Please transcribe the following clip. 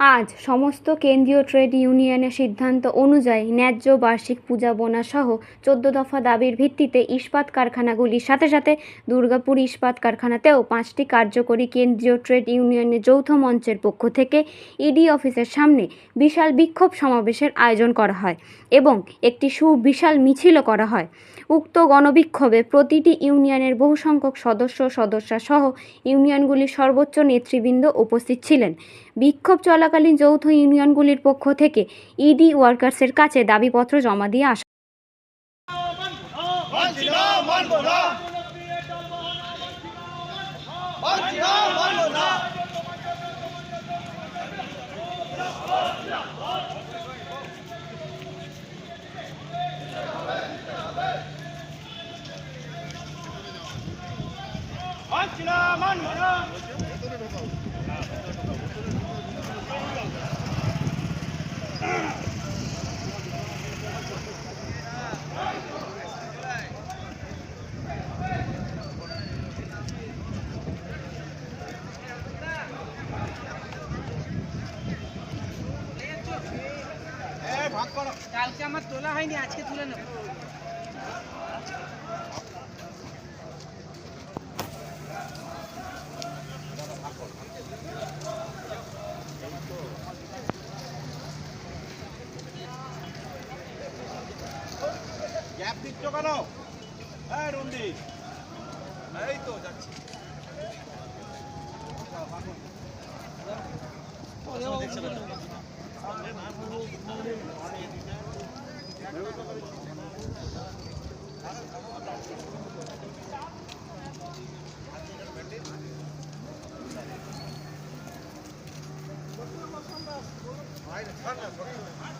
আজ সমস্ত কেন্দ্রীয় ট্রেড ইউনিয়নের সিদ্ধান্ত অনুযায়ী ন্যায্য বার্ষিক পূজা বোনা সহ চোদ্দ দফা দাবির ভিত্তিতে ইস্পাত কারখানাগুলির সাথে সাথে দুর্গাপুর ইস্পাত কারখানাতেও পাঁচটি কার্যকরী কেন্দ্রীয় ট্রেড ইউনিয়নের যৌথ মঞ্চের পক্ষ থেকে ইডি অফিসের সামনে বিশাল বিক্ষোভ সমাবেশের আয়োজন করা হয় এবং একটি সুবিশাল মিছিলও করা হয়। উক্ত গণবিক্ষোভে প্রতিটি ইউনিয়নের বহু সংখ্যক সদস্য সদস্যা সহ ইউনিয়নগুলির সর্বোচ্চ নেতৃবৃন্দ উপস্থিত ছিলেন। বিক্ষোভ চলাকালীন যৌথ ইউনিয়নগুলির পক্ষ থেকে ইডি ওয়ার্কার্সের কাছে দাবিপত্র জমা দিয়ে আসা কালকে আমার তোলা হয়নি আজকে তুলে নেব। দিচ্ছ কেন হ্যাঁ রন্দি এই তো যাচ্ছি ఆయన